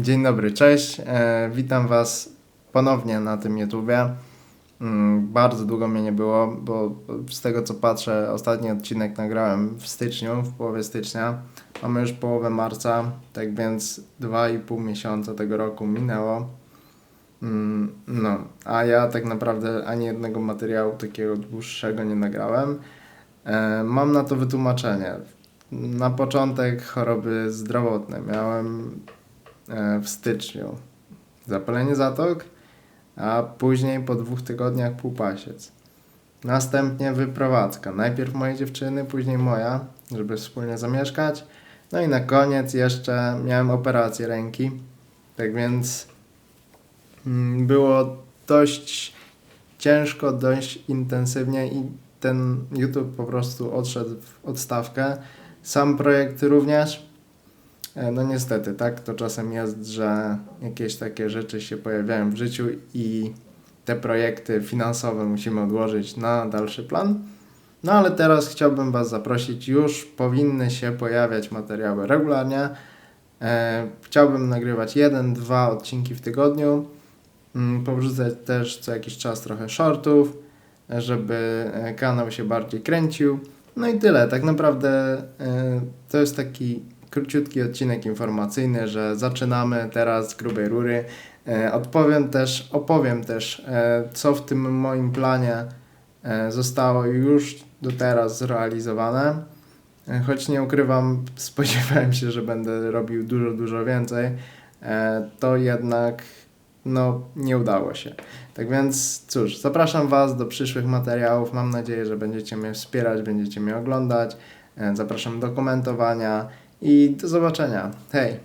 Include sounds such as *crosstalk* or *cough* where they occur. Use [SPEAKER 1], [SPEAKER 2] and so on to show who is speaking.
[SPEAKER 1] Dzień dobry, cześć. E, witam Was ponownie na tym YouTubie. Mm, bardzo długo mnie nie było, bo z tego co patrzę, ostatni odcinek nagrałem w styczniu, w połowie stycznia. Mamy już połowę marca, tak więc 2,5 miesiąca tego roku minęło. Mm, no, a ja tak naprawdę ani jednego materiału takiego dłuższego nie nagrałem. E, mam na to wytłumaczenie. Na początek choroby zdrowotne. Miałem w styczniu zapalenie zatok, a później po dwóch tygodniach półpasiec. Następnie wyprowadzka. Najpierw mojej dziewczyny, później moja, żeby wspólnie zamieszkać. No i na koniec jeszcze miałem operację ręki. Tak więc mm, było dość ciężko, dość intensywnie i ten YouTube po prostu odszedł w odstawkę. Sam projekt również. E, No niestety, tak to czasem jest, że jakieś takie rzeczy się pojawiają w życiu i te projekty finansowe musimy odłożyć na dalszy plan. No ale teraz chciałbym Was zaprosić, już powinny się pojawiać materiały regularnie. E, chciałbym nagrywać jeden, dwa odcinki w tygodniu. Mm, Powrzucać też co jakiś czas trochę shortów, e, żeby kanał się bardziej kręcił. No i tyle. Tak naprawdę to jest taki króciutki odcinek informacyjny, że zaczynamy teraz z grubej rury. E, Odpowiem też, opowiem też, e, co w tym moim planie e, zostało już do teraz zrealizowane. Choć nie ukrywam, *laughs* spodziewałem się, że będę robił dużo, dużo więcej, to jednak no, nie udało się. Tak więc cóż, zapraszam Was do przyszłych materiałów. Mam nadzieję, że będziecie mnie wspierać, będziecie mnie oglądać. Zapraszam do komentowania i do zobaczenia. Hej!